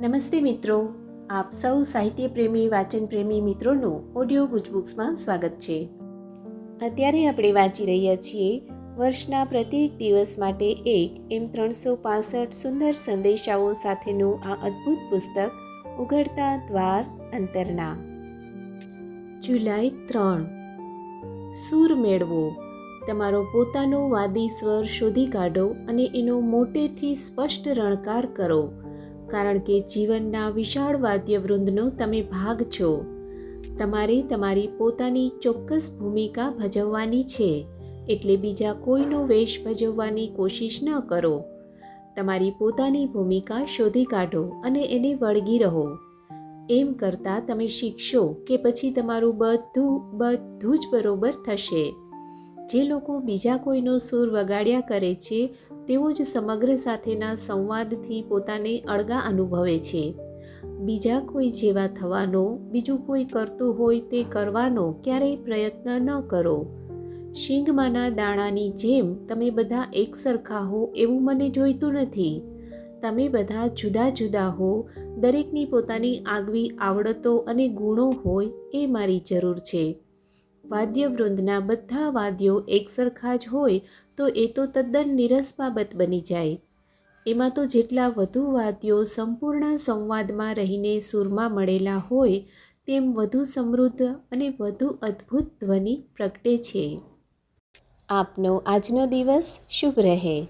નમસ્તે મિત્રો. આપ સૌ સાહિત્ય પ્રેમી, વાચન પ્રેમી મિત્રોનું ઓડિયો ગુજબુક્સમાં સ્વાગત છે. અત્યારે આપણે વાંચી રહ્યા છીએ વર્ષના પ્રત્યેક દિવસ માટે એક એમ ત્રણસો પાસઠ સુંદર સંદેશાઓ સાથેનું આ અદ્ભુત પુસ્તક, ઉઘડતા દ્વાર અંતરના. જુલાઈ ત્રણ. સૂર મેળવો. તમારો પોતાનો વાદી સ્વર શોધી કાઢો અને એનો મોટેથી સ્પષ્ટ રણકાર કરો. કારણ કે જીવનના વિશાળ વાદ્યવૃંદનો તમે ભાગ છો. તમારે તમારી પોતાની ચોક્કસ ભૂમિકા ભજવવાની છે, એટલે બીજા કોઈનો વેશ ભજવવાની કોશિશ ન કરો. તમારી પોતાની ભૂમિકા શોધી કાઢો અને એને વળગી રહો. એમ કરતાં તમે શીખશો કે પછી તમારું બધું બધું જ બરોબર થશે. જે લોકો બીજા કોઈનો સૂર વગાડ્યા કરે છે તેઓ જ સમગ્ર સાથેના સંવાદથી પોતાને અળગા અનુભવે છે. બીજા કોઈ જેવા થવાનો, બીજું કોઈ કરતું હોય તે કરવાનો ક્યારેય પ્રયત્ન ન કરો. શીંગમાંના દાણાની જેમ તમે બધા એક સરખા હો એવું મને જોઈતું નથી. તમે બધા જુદા જુદા હો, દરેકની પોતાની આગવી આવડતો અને ગુણો હોય એ મારી જરૂર છે. વાદ્યવૃંદના બધા વાદ્યો એકસરખા જ હોય તો એ તો તદ્દન નિરસ બાબત બની જાય. એમાં તો જેટલા વધુ વાદ્યો સંપૂર્ણ સંવાદમાં રહીને સૂરમાં મળેલા હોય, તેમ વધુ સમૃદ્ધ અને વધુ અદ્ભુત ધ્વનિ પ્રગટે છે. આપનો આજનો દિવસ શુભ રહે.